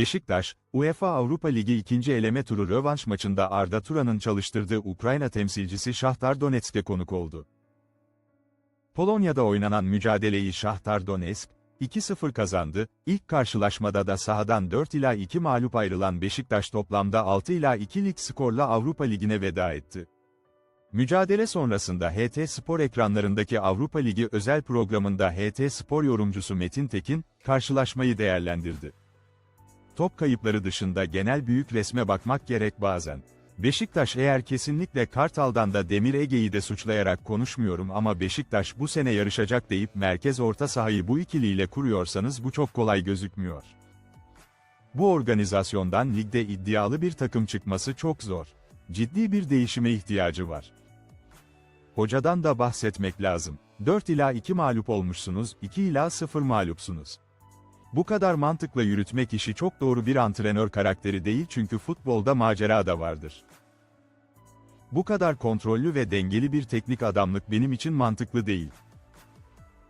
Beşiktaş, UEFA Avrupa Ligi ikinci eleme turu rövanş maçında Arda Turan'ın çalıştırdığı Ukrayna temsilcisi Şahtar Donetsk'e konuk oldu. Polonya'da oynanan mücadeleyi Şahtar Donetsk, 2-0 kazandı, İlk karşılaşmada da sahadan 4 ila 2 mağlup ayrılan Beşiktaş toplamda 6 ila 2 lig skorla Avrupa Ligi'ne veda etti. Mücadele sonrasında HT Spor ekranlarındaki Avrupa Ligi özel programında HT Spor yorumcusu Metin Tekin, karşılaşmayı değerlendirdi. Top kayıpları dışında genel büyük resme bakmak gerek bazen. Beşiktaş eğer kesinlikle Kartal'dan da Demir Ege'yi de suçlayarak konuşmuyorum ama Beşiktaş bu sene yarışacak deyip merkez orta sahayı bu ikiliyle kuruyorsanız bu çok kolay gözükmüyor. Bu organizasyondan ligde iddialı bir takım çıkması çok zor. Ciddi bir değişime ihtiyacı var. Hocadan da bahsetmek lazım. 4 ila 2 mağlup olmuşsunuz, 2 ila 0 mağlupsunuz. Bu kadar mantıkla yürütmek işi çok doğru bir antrenör karakteri değil çünkü futbolda macera da vardır. Bu kadar kontrollü ve dengeli bir teknik adamlık benim için mantıklı değil.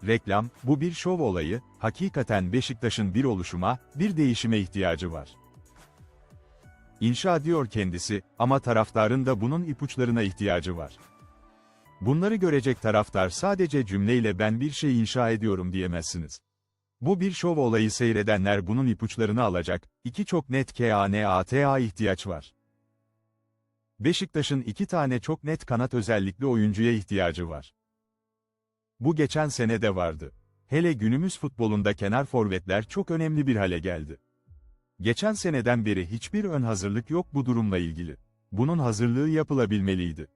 Reklam, bu bir şov olayı, hakikaten Beşiktaş'ın bir oluşuma, bir değişime ihtiyacı var. İnşa diyor kendisi, ama taraftarın da bunun ipuçlarına ihtiyacı var. Bunları görecek taraftar sadece cümleyle ben bir şey inşa ediyorum diyemezsiniz. Bu bir şov olayı seyredenler bunun ipuçlarını alacak, iki çok net KANATA ihtiyaç var. Beşiktaş'ın iki tane çok net kanat özellikli oyuncuya ihtiyacı var. Bu geçen sene de vardı. Hele günümüz futbolunda kenar forvetler çok önemli bir hale geldi. Geçen seneden beri hiçbir ön hazırlık yok bu durumla ilgili. Bunun hazırlığı yapılabilmeliydi.